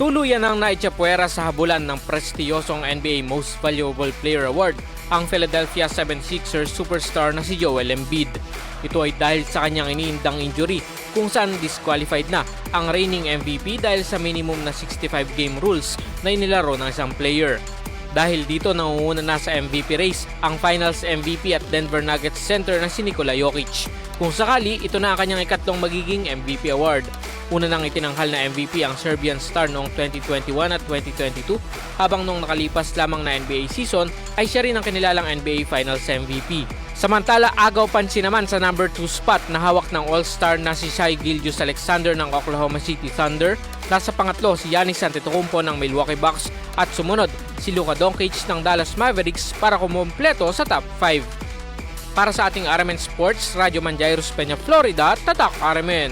Tuluyan ang naitsapuera sa habulan ng prestiyosong NBA Most Valuable Player Award ang Philadelphia 76ers superstar na si Joel Embiid. Ito ay dahil sa kanyang iniindang injury kung saan disqualified na ang reigning MVP dahil sa minimum na 65 game rules na inilaro ng isang player. Dahil dito nangunguna na sa MVP race ang Finals MVP at Denver Nuggets center na si Nikola Jokic. Kung sakali, ito na ang kanyang ikatlong magiging MVP award. Una nang itinanghal na MVP ang Serbian star noong 2021 at 2022 habang nung nakalipas lamang na NBA season ay siya rin ang kinilalang NBA Finals MVP. Samantala, agaw pansin naman sa number 2 spot na hawak ng All-Star na si Shai Gilgeous Alexander ng Oklahoma City Thunder. Nasa pangatlo si Giannis Antetokounmpo ng Milwaukee Bucks at sumunod si Luka Doncic ng Dallas Mavericks para kumumpleto sa top 5. Para sa ating RMN Sports, Radyo Manjairos Peña, Florida, Tatak RMN.